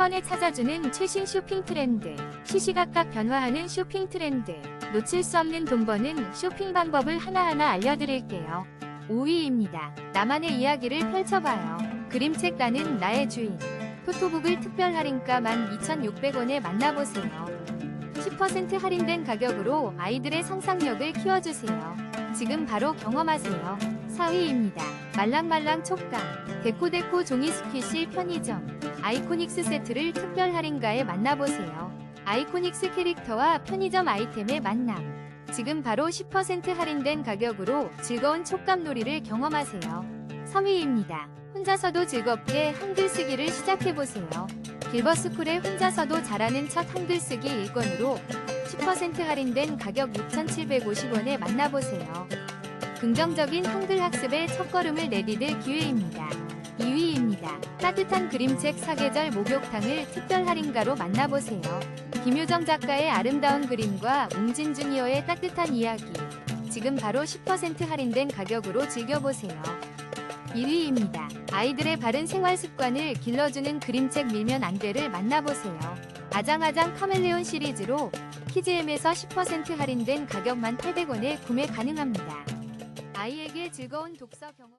번에 찾아주는 최신 쇼핑 트렌드, 시시각각 변화하는 쇼핑 트렌드, 놓칠 수 없는 돈 버는 쇼핑 방법을 하나하나 알려드릴게요. 5위입니다. 나만의 이야기를 펼쳐봐요. 그림책 나는 나의 주인. 포토북을 특별 할인가 12,600원에 만나보세요. 10% 할인된 가격으로 아이들의 상상력을 키워주세요. 지금 바로 경험하세요. 4위입니다. 말랑말랑 촉감. 데코데코 종이 스퀴시 편의점. 아이코닉스 세트를 특별 할인가에 만나보세요. 아이코닉스 캐릭터와 편의점 아이템의 만남. 지금 바로 10% 할인된 가격으로 즐거운 촉감놀이를 경험하세요. 3위입니다. 혼자서도 즐겁게 한글 쓰기를 시작해보세요. 길버스쿨의 혼자서도 잘하는 첫 한글 쓰기 1권으로 10% 할인된 가격 6,750원에 만나보세요. 긍정적인 한글 학습의 첫걸음을 내디딜 기회입니다. 2위입니다. 따뜻한 그림책 사계절 목욕탕을 특별 할인가로 만나보세요. 김효정 작가의 아름다운 그림과 웅진 주니어의 따뜻한 이야기. 지금 바로 10% 할인된 가격으로 즐겨보세요. 1위입니다. 아이들의 바른 생활 습관을 길러주는 그림책 밀면 안 돼를 만나보세요. 아장아장 카멜레온 시리즈로 키즈엠에서 10% 할인된 가격 1,800원에 구매 가능합니다. 아이에게 즐거운 독서 경험